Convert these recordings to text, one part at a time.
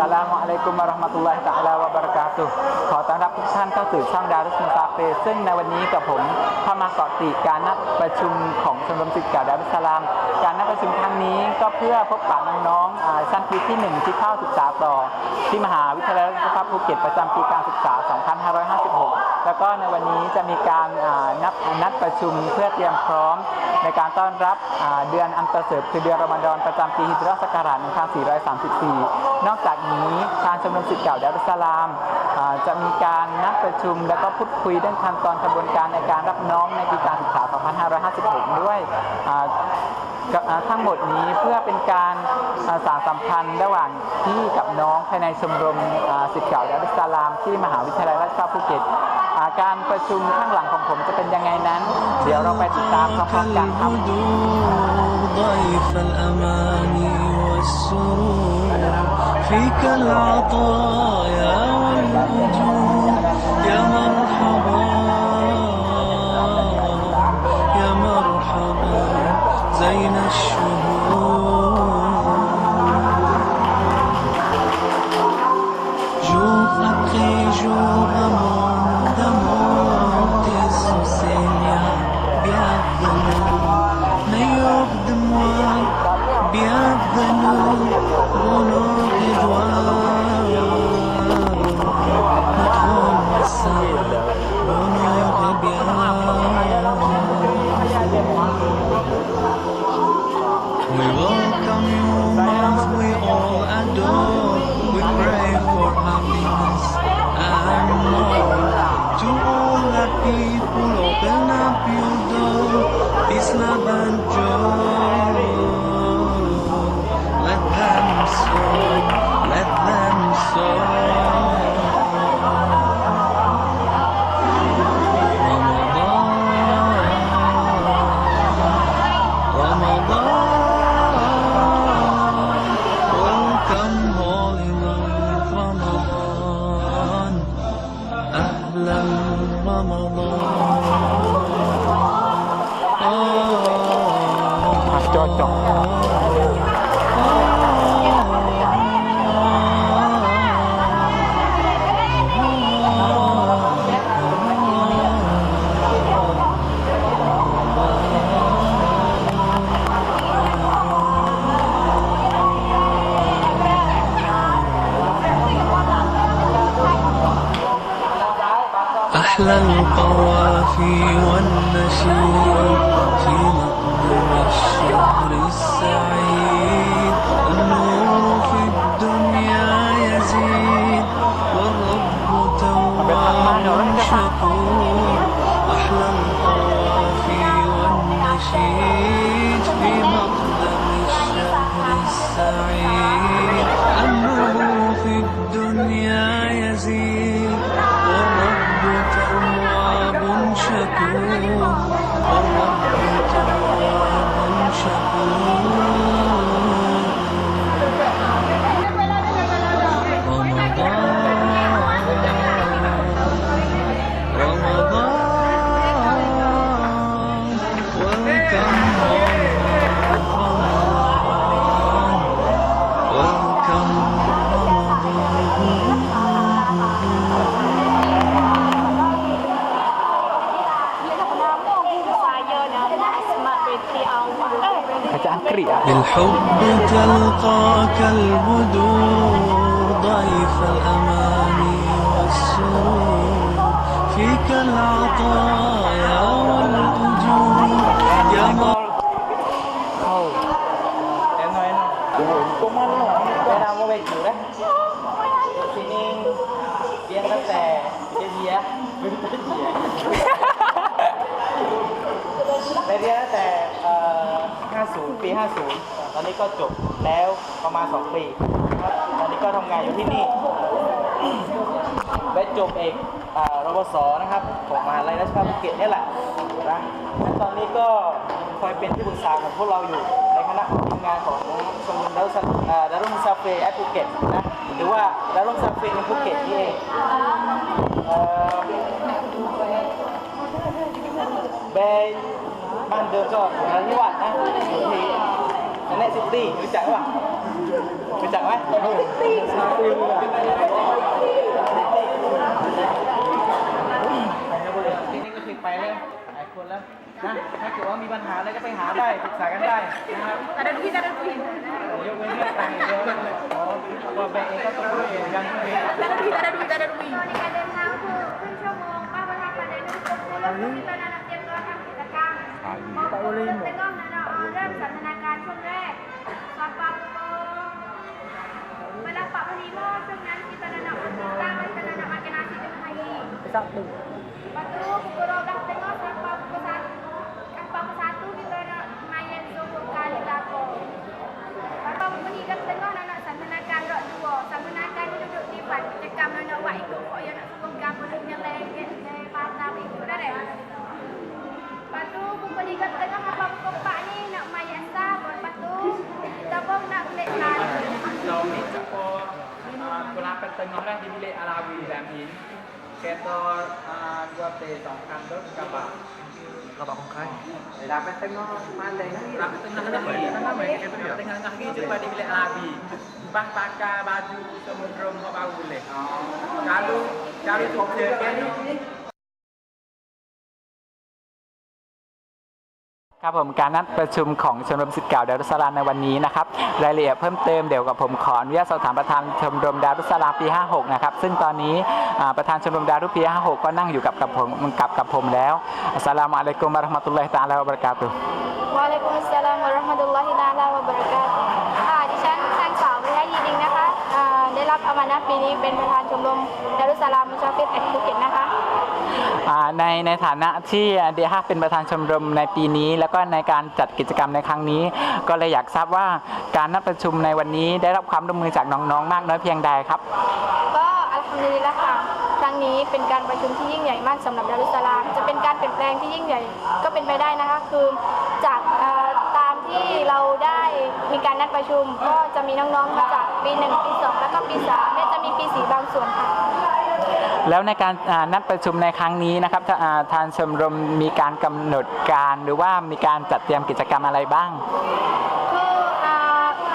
สลามุอะลัยกุมวะราะห์มะตุลลอฮิตะอาลาวะบะเราะกาตุฮ์ขอต้อนรับทุกท่านเข้าสู่ช่องดารุสมุซาเฟซึ่งในวันนี้กับผมเข้ามาเกาะติดการนัดประชุมของชมรมศิษย์เก่าดารุสลาม การนัดประชุมครั้งนี้ก็เพื่อพบปะน้องๆชั้นปีที่หนึ่งที่เข้าศึกษาต่อ ที่มหาวิทยาลัยราชภัฏภูเก็ตประจำปีการศึกษา 2556 แล้วก็ในวันนี้จะมีการนัดนัดประชุมเพื่อเตรียมพร้อม ในการต้อนรับเดือนอันปรเสริฐคือเดือนรอมฎอนประจำปีฮิจรัชศักราช1434 นอกจากนี้ทางชมรมศิษย์เก่าดารุสลามาจะมีการนัดประชุม แล้วก็พูดคุยเรื่องขั้นตอนกระบวนการในการรับน้องในปีการศึกษา 2556 ด้วยทั้งหมดนี้เพื่อเป็นการาสานสัมพันธ์ระหว่างพี่กับน้องภายในชมรมศิษย์เก่าดารุสลาม ที่มหาวิทยาลัยราชภัฏภูเก็ต การประชุมข้างหลังของผมจะเป็นยังไงนั้น เดี๋ยวเราไปติดตามพร้อมๆกันครับ جو open up your door. Peace, love, and joy. أهلا رمضان القوافي والنشيد في مقبل الشهر السعيد. ضيف الأمان والسرور فيك العطايا والأجور يا مر เข้าแอนน้อยนะกูมันหน่อยเวลาโมเวกอยู่นะทีนี้เรียนตั้งแต่เยียเป็นตั้งเยียไปเรียนตั้งแต่เอ่อ50 ปี 50 ตอนนี้ก็จบแล้วประมาณ 2 ปีครับ ตอนนี้ก็ทำงานอยู่ที่นี่ได้จบเอกรวสนะครับของมหาลัยราชภัฏภูเก็ตนี่แหละนะตอนนี้ก็คอยเป็นที่ปรึกษาของพวกเราอยู่ในคณะทีมงานของชมรมดารุสอ่าดารุซาเฟ่แอดภูเก็ตนะหรือว่าดารุซาเฟ่ในภูเก็ตนี่เองเบย์บ้านเดิมก็ของนราธิวาสนะอยู่ที่นนแหละซิตี้รู้จักป่ะ รู้จักไหมซิตี้นี่ก็คือไปแล้วหลายคนแล้วนะถ้าเกิดว่ามีปัญหาอะไรก็ไปหาได้ปรึกษากันได้นะครับ Ada duit, ada duit. ยกเว้นเรื่องตังค์อย่างเดียวอ๋อตัวแบงก์เองก็ต้องรู้เองกันใช่ไหม Ada duit, ada duit, ada duit. ในการเดินทางคือครึ่งชั่วโมงป้าประทับประเด็นทุกคนคือเราต้องมีตอนนั้นเตรียมตัวทำกิจกรรม dọc สองคันรถกระบะกระบะของใครลาเป็นต engah mana ni? Laa เป็น tengah tengah ni. Tengah ni. Tengah tengah ni jumpa di bilik Alawi. Bah pakai baju semudrom kau baru boleh. Kalau kalau cuaca kan ni ครับผมการนัดประชุมของชมรมสิทธิ์เก่าดารุสลามในวันนี้นะครับรายละเอียดเพิ่มเติมเดี๋ยวกับผมขออนุญาตสอบถามประธานชมรมดารุสลามปี 56 นะครับ ซึ่งตอนนี้ประธานชมรมดารุปี 56 ก็นั่งอยู่กับกับผมกับกับผมแล้วอัสสลามุอะลัยกุมบะราะห์มะตุลลอฮิตะอาลาวะบะเราะกาตุฮ์ Waalaikumsalam warahmatullahi taala าได้รับอามานะปีนี้เป็นประธานชมรมดารุสสลามมุชาฟิดแอดภูเก็ตนะคะอ่าในในฐานะที่เดียฮเป็นประธานชมรมในปีนี้ แล้วก็ในการจัดกิจกรรมในครั้งนี้ ก็เลยอยากทราบว่าการนัดประชุมในวันนี้ได้รับความร่วมมือจากน้องๆ มากน้อยเพียงใดครับ ก็อัลฮัมดุลิลละค่ะครั้งนี้เป็นการประชุมที่ยิ่งใหญ่มากสำหรับดารุสสลาม จะเป็นการเปลี่ยนแปลงที่ยิ่งใหญ่ก็เป็นไปได้นะคะคือจากเอ่อตามที่เราได้มีการนัดประชุม ก็จะมีน้องๆมาจากปีหนึ่งปีสองแล้ว ก็ปีสามและจะมีปีสี่บางส่วนค่ะแล้วในการอ่านัดประชุมในครั้งนี้นะครับทาอ่าทางชมรมมีการกำหนดการหรือว่ามีการจัดเตรียมกิจกรรมอะไรบ้างคืออ่า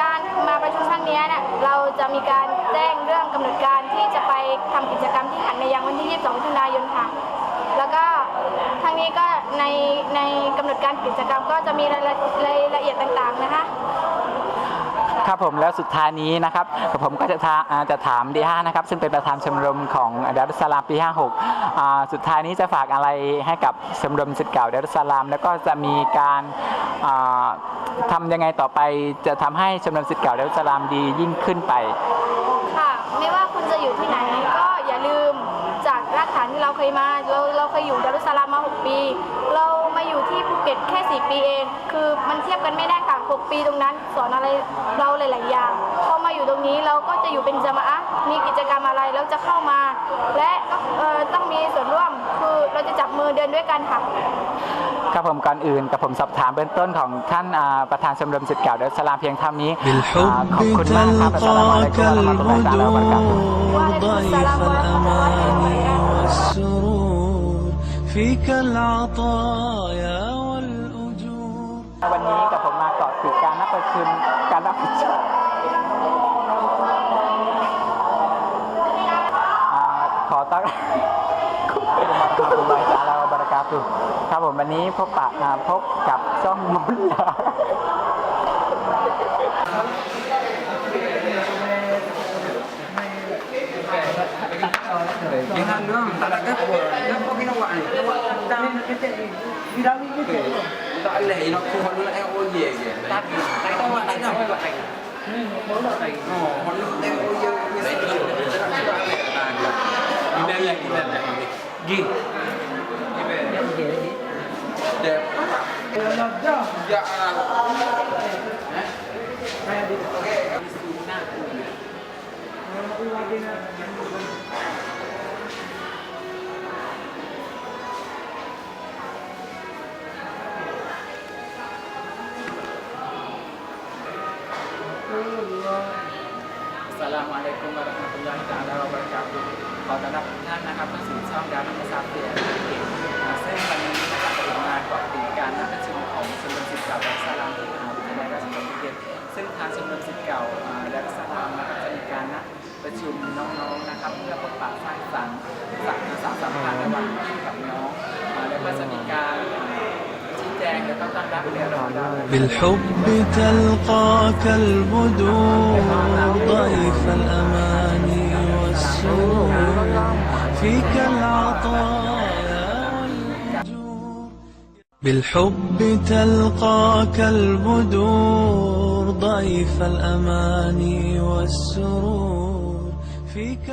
การมาประชุมครั้งนี้เนี่ยเราจะมีการแจ้งเรื่องกำหนดการที่จะไปทำกิจกรรมที่หันในยังวันที่ 22มิถุนายนค่ะแล้วก็ทางนี้ก็ในในกำหนดการกิจกรรมก็จะมีรายละรายละเอียดต่างๆนะคะ ครับผมแล้วสุดท้ายนี้นะครับผมก็จะทาจะถามดีห้านะครับ ซึ่งเป็นประธานชมรมของดารุสลามปี 56 สุดท้ายนี้จะฝากอะไรให้กับชมรมศิษย์เก่าดารุสลาม แล้วก็จะมีการอ่าทำยังไงต่อไปจะทำให้ชมรมศิษย์เก่าดารุสลามดียิ่งขึ้นไปค่ะไม่ว่าคุณจะอยู่ที่ไหนก็อย่าลืมจากรากฐานที่เราเคยมาเราเราเคยอยู่ดารุสสลามมา 6 ปี เรามาอยู่ที่ภูเก็ตแค่ 4 ปีเอง คือมันเทียบกันไม่ได้ค่ะ 6 ปีตรงนั้นสอนอะไรเราหลาย ๆ อย่างพอมาอยู่ตรงนี้เราก็จะอยู่เป็นจามะอะห์มีกิจกรรมอะไรเราจะเข้ามา และเอ่อต้องมีส่วนร่วมคือเราจะจับมือเดินด้วยกันค่ะ ครับผมก่อนอื่นกับผมสอบถามเบื้องต้นของท่านอ่าประธานชมรมศิษย์เก่าดารุสสลามเพียงเท่านี้อ่าขอบ بالحب คุณมากครับอัสสลามุอะลัย تلقاك กุมวะเราะห์มะตุลลอฮิตะอาลา วะบะเราะกาตุฮ์ الهدوء ضيف الأمان والسرور فيك العطايا والأجور วันนี้กับผมมาเกาะติ ่อดปิดการนับประชุมการรับผิดชอบขอต้อนรับคุณบอยจาราบารากาตุครับผมวันนี้พบปะพบกับช่องมุนยายังทำเรื่องตลก็ปวกว่างระว่างตามลา lát đánh không bạn đánh rồi bạn đánh mỗi bạn đánh họ họ đem bao nhiêu như thế này đem lại đem lại gì đẹp quá dạ Okay. ห์มะตุลลอฮิตะอาลาวะบะเราะกาตุฮ์ขอต้อนรับทุกท่านนะครับเข้าสู่ช่องดาวนักซาเฟียซึ่งวันนี้นะครับผมมาเกาะติดการนัดประชุมของชมรมศิษย์เก่าดัรุสสลามที่มหาวิทยาลัยราชภัฏภูเก็ตซึ่งทางชมรมศิษย์เก่าอ่าดัรุสสลามนะครับจะมีการนัดประชุมน้องๆนะครับเพื่อพบปะสร้างสรรค์สังสรรค์สัมพันธ์ระหว่างพี่กับน้องอ่าแล้วก็จะมีการชี้แจงแล้วก็ต้อนรับเรียนรอดาว بالحب تلقاك البدور ضيف الأماني والسرور فيك العطايا والأجور بالحب تلقاك البدور ضيف الأماني والسرور. فيك